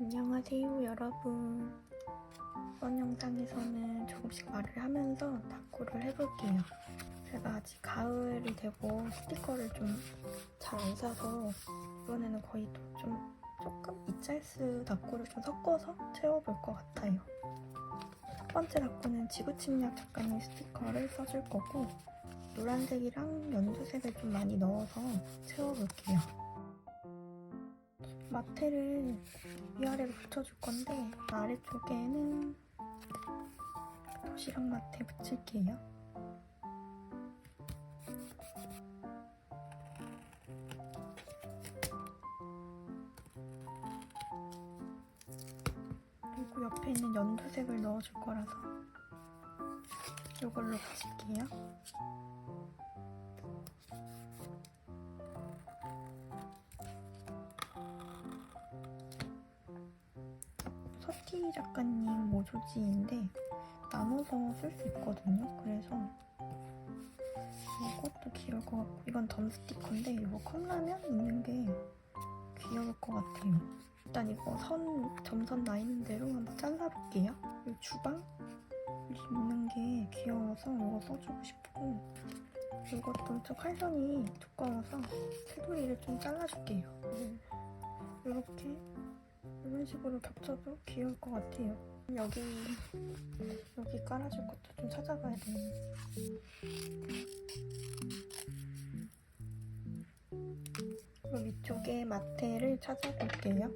안녕하세요 여러분. 이번 영상에서는 조금씩 말을 하면서 다꾸를 해볼게요. 제가 아직 가을이 되고 스티커를 좀 잘 안 사서 이번에는 거의 또좀 조금 이짤스 다꾸를 좀 섞어서 채워볼 것 같아요. 첫 번째 다꾸는 지구침략 작가님 스티커를 써줄 거고 노란색이랑 연두색을 좀 많이 넣어서 채워볼게요 마테를 위아래로 붙여줄 건데 아래쪽에는 도시락 마테 붙일게요. 그리고 옆에 있는 연두색을 넣어줄 거라서 이걸로 붙일게요. 서티 작가님 모조지인데 나눠서 쓸 수 있거든요. 그래서 이것도 귀여울 것 같고 이건 덤 스티커인데 이거 컵라면 있는 게 귀여울 것 같아요. 일단 이거 선 점선 나 있는 대로 한번 잘라볼게요. 이 주방 있는 게 귀여워서 이거 써주고 싶고 이것도 좀 칼선이 두꺼워서 테두리를 좀 잘라줄게요. 이렇게 이런 식으로 겹쳐도 귀여울 것 같아요. 여기 여기 깔아줄 것도 좀 찾아봐야 되는데. 그리고 위쪽에 마테를 찾아볼게요.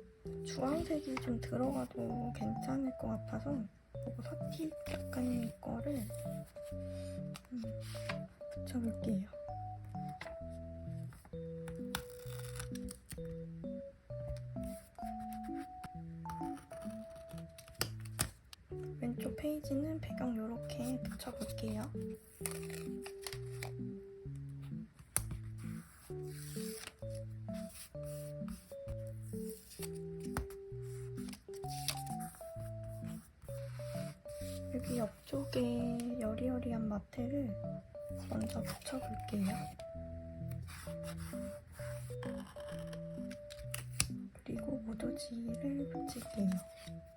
주황색이 좀 들어가도 괜찮을 것 같아서 이거 서티 작가님 거를 음, 붙여볼게요. 페이지는 배경 이렇게 붙여볼게요. 여기 옆쪽에 여리여리한 마테를 먼저 붙여볼게요. 그리고 모도지를 붙일게요.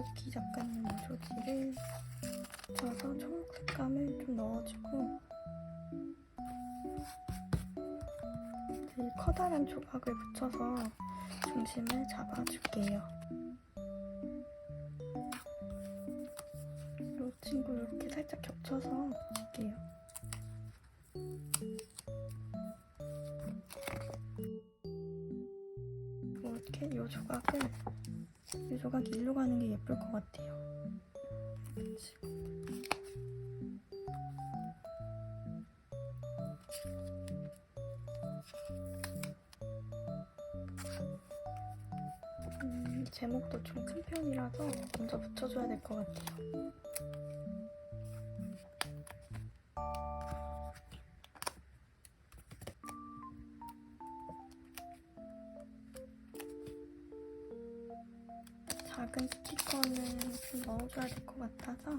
유복희 작가님 모조지를 붙여서 초록 색감을 좀 넣어주고 이 커다란 조각을 붙여서 중심을 잡아줄게요. 이 친구 이렇게 살짝 겹쳐서 붙일게요. 이렇게 이 조각을 이 조각이 일로 가는 게 예쁠 것 같아요. 음, 제목도 좀 큰 편이라서 먼저 붙여줘야 될 것 같아요. 작은 스티커는 좀 넣어줘야 될 것 같아서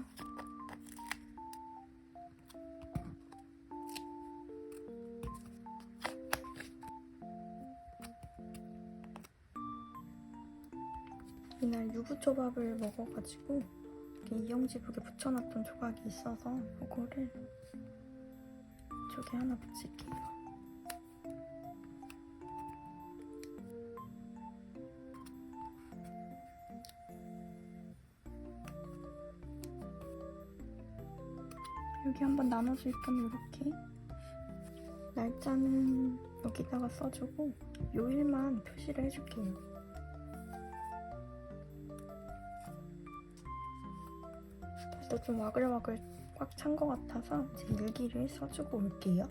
이날 유부초밥을 먹어가지고 이영지북에 붙여놨던 조각이 있어서 이거를 이쪽에 하나 붙일게요. 여기 한번 나눠줄 겸 이렇게 날짜는 여기다가 써주고 요일만 표시를 해줄게요. 벌써 좀 와글와글 꽉 찬 것 같아서 이제 일기를 써주고 올게요.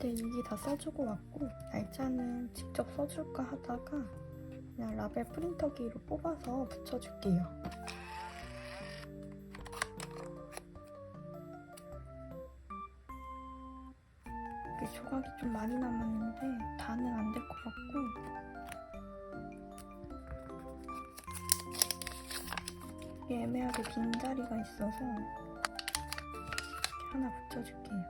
네, 일기 다 써주고 왔고 날짜는 직접 써줄까 하다가 그냥 라벨 프린터기로 뽑아서 붙여줄게요. 많이 남았는데 다는 안 될 것 같고 애매하게 빈자리가 있어서 하나 붙여줄게요.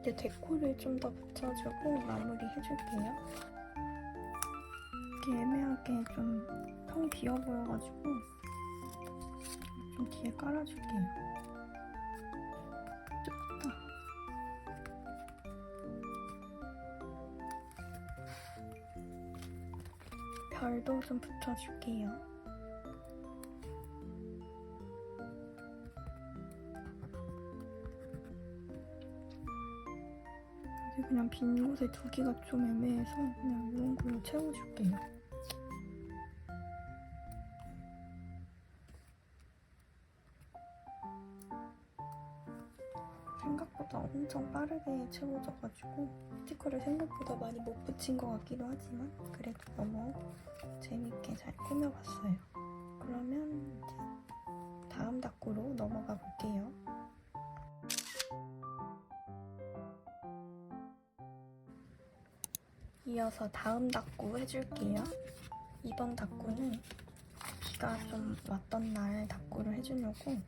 이제 데코를 좀 더 붙여주고 마무리 해줄게요. 이렇게 애매하게 좀 텅 비어 보여가지고 좀 뒤에 깔아줄게요. 별도 좀 붙여줄게요. 그냥 빈 곳에 두기가 좀 애매해서 그냥 이런 걸로 채워줄게요. 생각보다 엄청 빠르게 채워져가지고 스티커를 생각보다 많이 못 붙인 것 같기도 하지만 그래도 너무 재밌게 잘 꾸며봤어요. 그러면 이제 다음 닭구로 넘어가 볼게요. 이어서 다음 닭구 해줄게요. 이번 닭구는 비가 좀 왔던 날 닭구를 해주려고 음,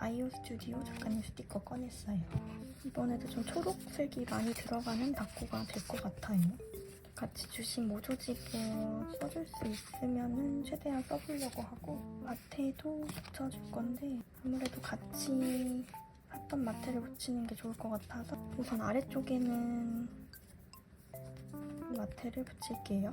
아이오 스튜디오 작가님 스티커 꺼냈어요. 이번에도 좀 초록색이 많이 들어가는 닭구가 될 것 같아요. 같이 주신 모조지도 써줄 수 있으면은 최대한 써보려고 하고 마테도 붙여줄 건데 아무래도 같이 했던 마테를 붙이는 게 좋을 것 같아서 우선 아래쪽에는 마테를 붙일게요.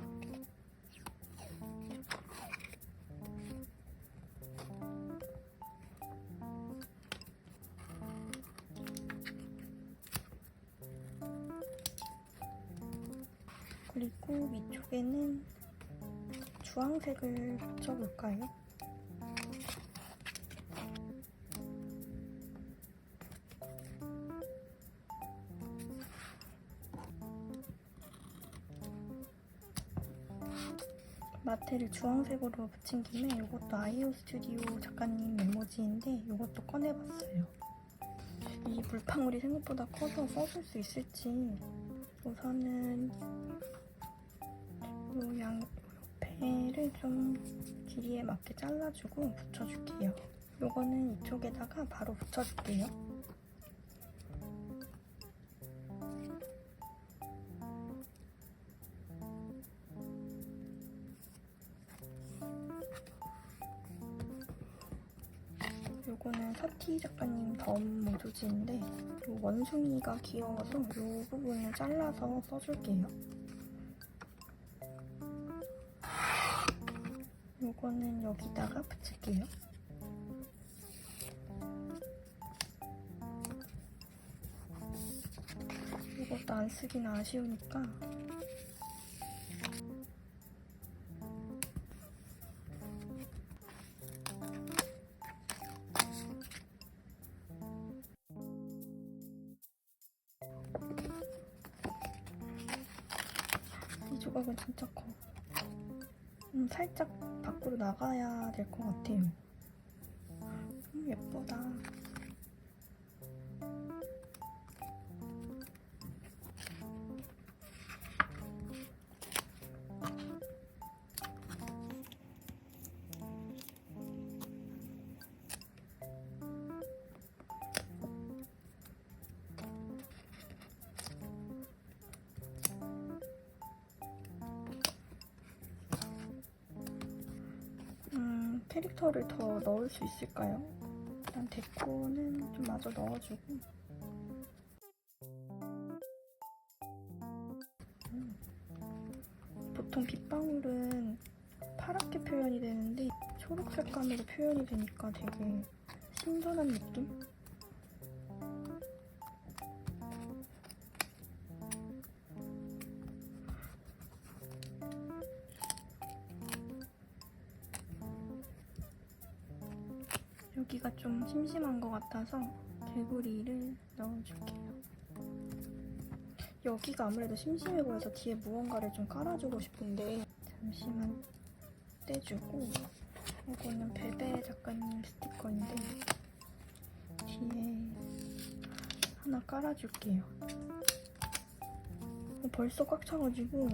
위쪽에는 주황색을 붙여볼까요? 마테를 주황색으로 붙인 김에 이것도 아이오 스튜디오 작가님 메모지인데 이것도 꺼내봤어요. 이 물방울이 생각보다 커서 써줄 수 있을지 우선은 요양 옆에를 좀 길이에 맞게 잘라주고 붙여줄게요. 요거는 이쪽에다가 바로 붙여줄게요. 요거는 서티 작가님 덤 모조지인데 요 원숭이가 귀여워서 요 부분을 잘라서 써줄게요. 요거는 여기다가 붙일게요. 이것도 안 쓰긴 아쉬우니까 나가야 될 것 같아요. 캐릭터를 더 넣을 수 있을까요? 일단 데코는 좀 마저 넣어주고 음. 보통 빗방울은 파랗게 표현이 되는데 초록 색감으로 표현이 되니까 되게 신선한 느낌? 여기가 좀 심심한 것 같아서 개구리를 넣어줄게요. 여기가 아무래도 심심해 보여서 뒤에 무언가를 좀 깔아주고 싶은데 잠시만 떼주고 이거는 베베 작가님 스티커인데 뒤에 하나 깔아줄게요. 벌써 꽉 차가지고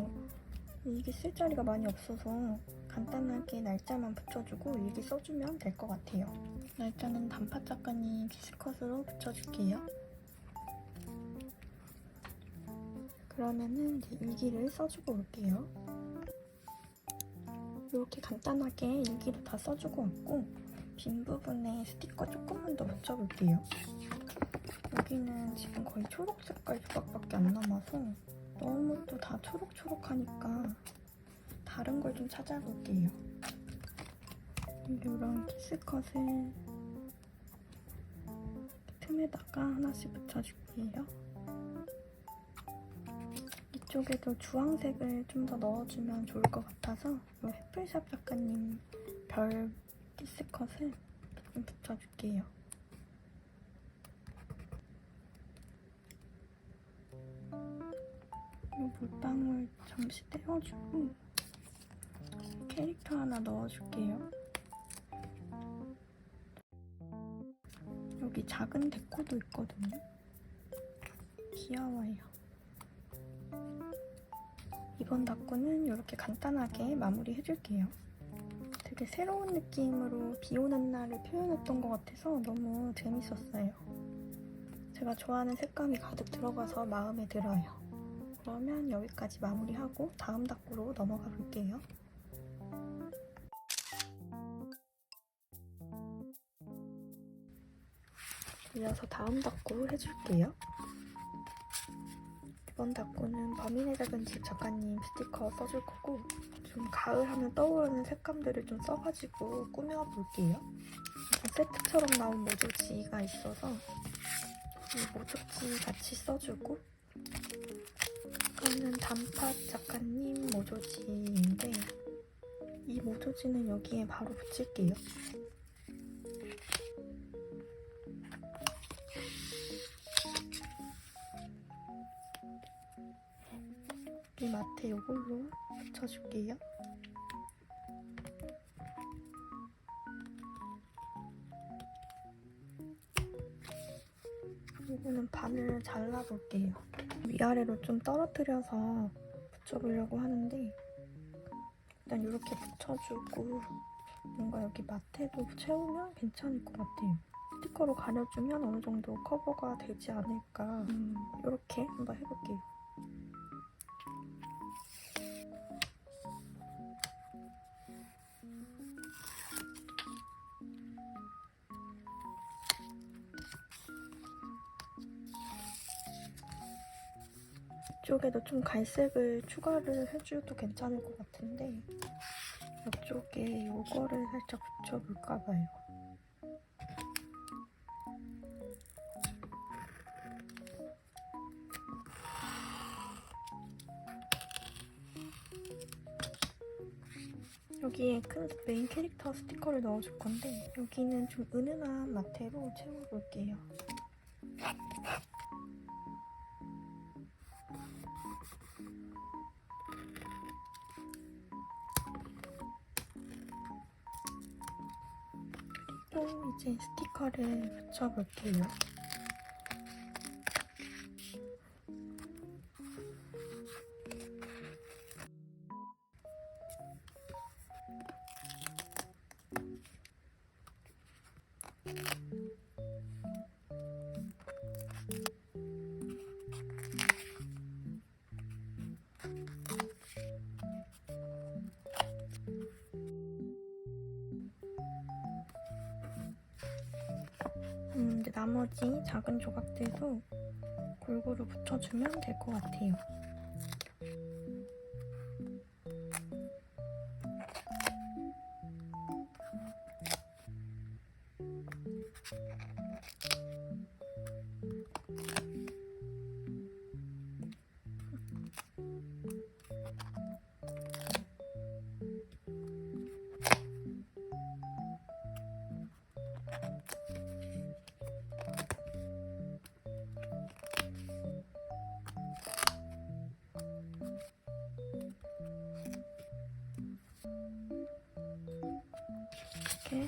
이게 쓸 자리가 많이 없어서 간단하게 날짜만 붙여주고 일기 써주면 될 것 같아요. 날짜는 단팥 작가님 키스컷으로 붙여줄게요. 그러면은 이제 일기를 써주고 올게요. 이렇게 간단하게 일기를 다 써주고 왔고 빈 부분에 스티커 조금만 더 붙여볼게요. 여기는 지금 거의 초록 색깔 조각밖에 안 남아서 너무 또 다 초록초록하니까 다른 걸 좀 찾아볼게요. 이런 키스컷을 틈에다가 하나씩 붙여줄게요. 이쪽에도 주황색을 좀 더 넣어주면 좋을 것 같아서 이 해플샵 작가님 별 키스컷을 좀 붙여줄게요. 이 물방울 잠시 떼어주고 캐릭터 하나 넣어줄게요. 여기 작은 데코도 있거든요. 귀여워요. 이번 닭구는 이렇게 간단하게 마무리 해줄게요. 되게 새로운 느낌으로 비 오는 날을 표현했던 것 같아서 너무 재밌었어요. 제가 좋아하는 색감이 가득 들어가서 마음에 들어요. 그러면 여기까지 마무리하고 다음 닭구로 넘어가 볼게요. 이어서 다음 닭구 해줄게요. 이번 닭구는 범인의 작은 집 작가님 스티커 써줄 거고 좀 가을 하면 떠오르는 색감들을 좀 써가지고 꾸며볼게요. 세트처럼 나온 모조지가 있어서 이 모조지 같이 써주고 이거는 단팥 작가님 모조지인데 이 모조지는 여기에 바로 붙일게요. 이 마테 이걸로 붙여줄게요. 이거는 반을 잘라볼게요. 위아래로 좀 떨어뜨려서 붙여보려고 하는데 일단 이렇게 붙여주고 뭔가 여기 마테도 채우면 괜찮을 것 같아요. 스티커로 가려주면 어느 정도 커버가 되지 않을까 음, 이렇게 한번 해볼게요. 좀 갈색을 추가를 해줘도 괜찮을 것 같은데 이쪽에 이거를 살짝 붙여볼까 봐요. 여기에 큰 메인 캐릭터 스티커를 넣어줄 건데 여기는 좀 은은한 마테로 채워볼게요. 또 이제 스티커를 붙여볼게요. 나머지 작은 조각들도 골고루 붙여주면 될 것 같아요.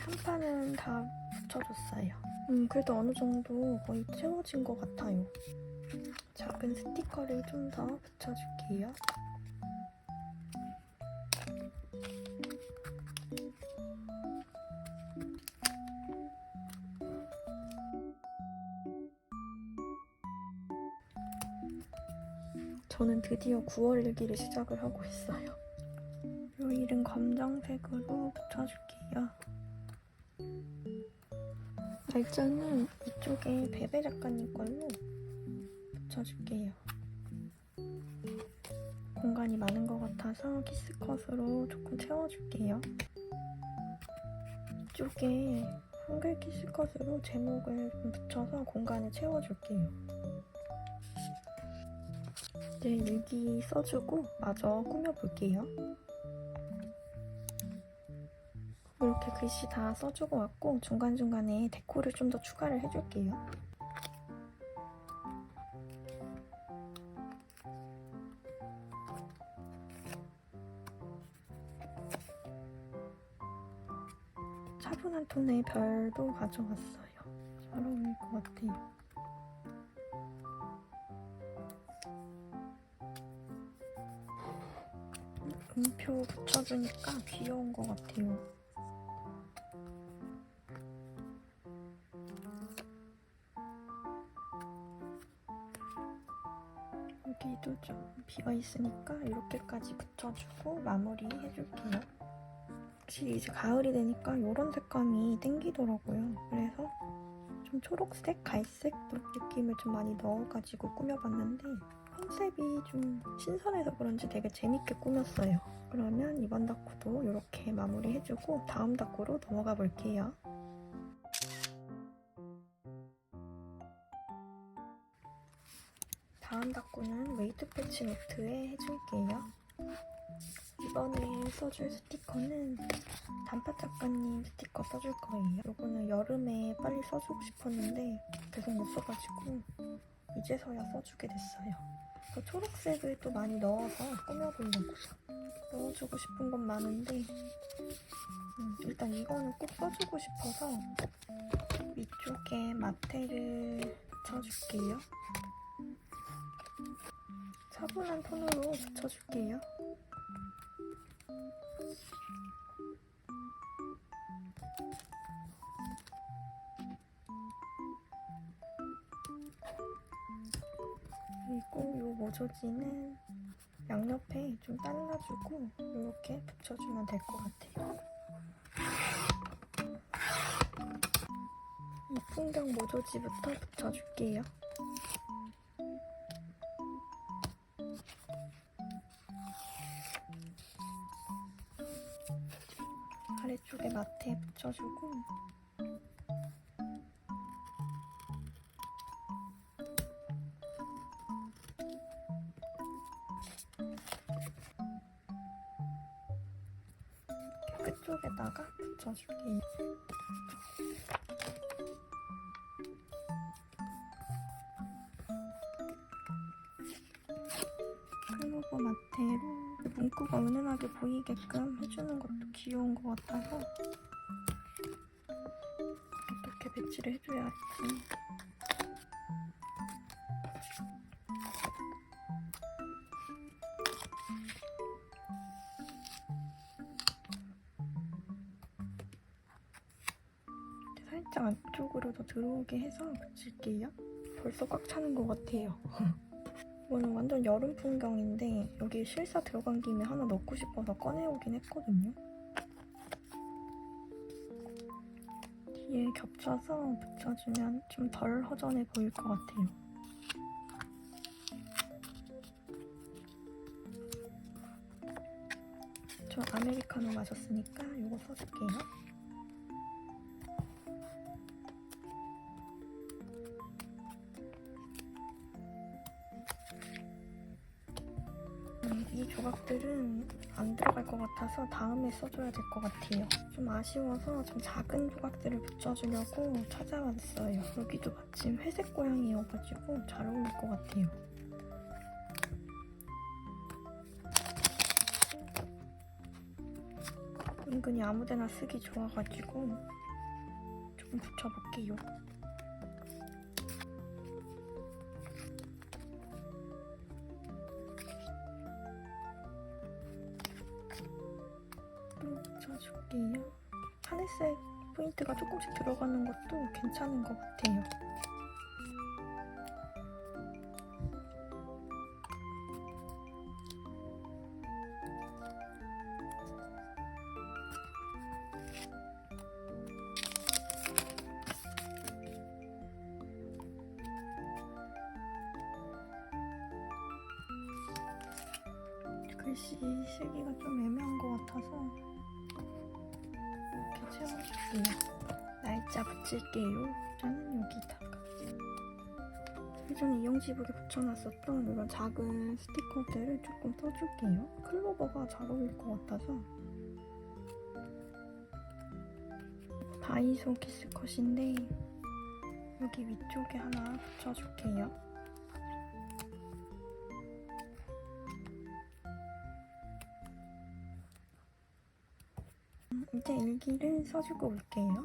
한 판은 다 붙여줬어요. 음, 그래도 어느 정도 거의 채워진 것 같아요. 작은 스티커를 좀 더 붙여줄게요. 저는 드디어 9월 일기를 시작을 하고 있어요. 요일은 검정색으로 붙여줄게요. 날짜는 이쪽에 베베 작가님 걸로 붙여줄게요. 공간이 많은 것 같아서 키스컷으로 조금 채워줄게요. 이쪽에 한글 키스컷으로 제목을 좀 붙여서 공간을 채워줄게요. 이제 일기 써주고 마저 꾸며볼게요. 이렇게 글씨 다 써주고 왔고 중간중간에 데코를 좀 더 추가를 해줄게요. 차분한 톤의 별도 가져왔어요. 잘 어울릴 것 같아요. 음표 붙여주니까 귀여운 것 같아요. 좀 비어 있으니까 이렇게까지 붙여주고 마무리 해줄게요. 확실히 이제 가을이 되니까 이런 색감이 땡기더라고요. 그래서 좀 초록색, 갈색 느낌을 좀 많이 넣어가지고 꾸며봤는데 컨셉이 좀 신선해서 그런지 되게 재밌게 꾸몄어요. 그러면 이번 다쿠도 이렇게 마무리해주고 다음 다쿠로 넘어가 볼게요. 다음 다쿠는 웨이트 패치 노트에 해줄게요. 이번에 써줄 스티커는 단팥 작가님 스티커 써줄 거예요. 요거는 여름에 빨리 써주고 싶었는데 계속 못 써가지고 이제서야 써주게 됐어요. 그 초록색을 또 많이 넣어서 꾸며보려고 넣어주고 싶은 건 많은데 음, 일단 이거는 꼭 써주고 싶어서 위쪽에 마테를 붙여줄게요. 차분한 톤으로 붙여줄게요. 그리고 이 모조지는 양옆에 좀 잘라주고 이렇게 붙여주면 될 것 같아요. 이 풍경 모조지부터 붙여줄게요. 이렇게 끝쪽에다가 붙여줄게요. 클로버 마테로 문구가 은은하게 보이게끔 해주는 것도 귀여운 것 같아서 어떻게 배치를 해줘야 할지 살짝 안쪽으로 더 들어오게 해서 붙일게요. 벌써 꽉 차는 것 같아요. 이거는 완전 여름 풍경인데 여기 실사 들어간 김에 하나 넣고 싶어서 꺼내오긴 했거든요. 뒤에 겹쳐서 붙여주면 좀 덜 허전해 보일 것 같아요. 저 아메리카노 마셨으니까 이거 써줄게요. 음, 이 조각들은 안 들어갈 것 같아서 다음에 써줘야 될 것 같아요. 좀 아쉬워서 좀 작은 조각들을 붙여주려고 찾아왔어요. 여기도 마침 회색 고양이여가지고 잘 어울릴 것 같아요. 은근히 아무데나 쓰기 좋아가지고 조금 붙여볼게요. 색이에요. 하늘색 포인트가 조금씩 들어가는 것도 괜찮은 것 같아요. 글씨 실기가 좀 애매한 것 같아서 날짜 붙일게요. 저는 여기다가 예전에 이용지북에 붙여놨었던 이런 작은 스티커들을 조금 써줄게요. 클로버가 잘 어울릴 것 같아서 다이소 키스컷인데 여기 위쪽에 하나 붙여줄게요. 이제 일기를 써주고 올게요.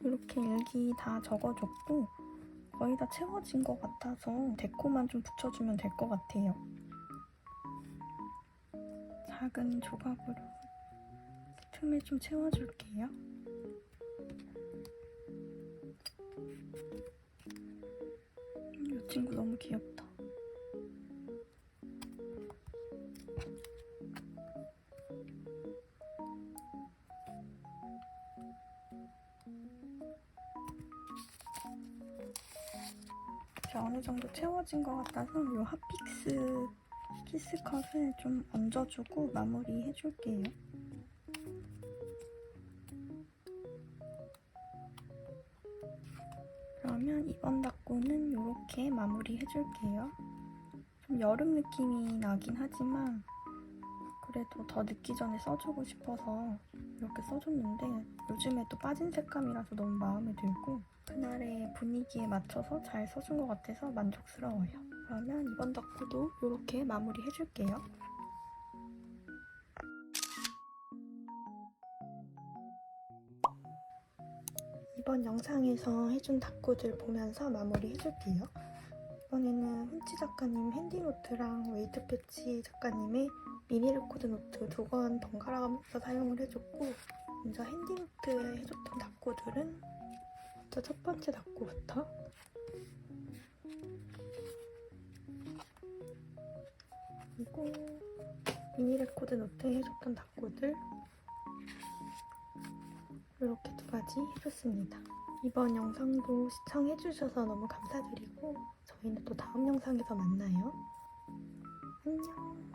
이렇게 일기 다 적어줬고 거의 다 채워진 것 같아서 데코만 좀 붙여주면 될 것 같아요. 작은 조각으로 틈을 좀 채워줄게요. 음, 이 친구 너무 귀엽다. 채워진 것 같아서 이 핫픽스 키스컷을 좀 얹어주고 마무리 해줄게요. 그러면 이번 닦고는 이렇게 마무리 해줄게요. 좀 여름 느낌이 나긴 하지만 그래도 더 늦기 전에 써주고 싶어서 이렇게 써줬는데 요즘에 또 빠진 색감이라서 너무 마음에 들고 그날의 분위기에 맞춰서 잘 써준 것 같아서 만족스러워요. 그러면 이번 덕후도 이렇게 마무리 해줄게요. 이번 영상에서 해준 닭구들 보면서 마무리 해줄게요. 이번에는 훈치 작가님 핸디노트랑 웨이트 패치 작가님의 미니 레코드 노트 두 권 번갈아 가면서 사용을 해줬고 먼저 핸디노트에 해줬던 닭구들은 먼저 첫 번째 닭구부터 그리고 미니 레코드 노트에 해줬던 닭구들 이렇게 두 가지 해줬습니다. 이번 영상도 시청해주셔서 너무 감사드리고 저희는 또 다음 영상에서 만나요. 안녕.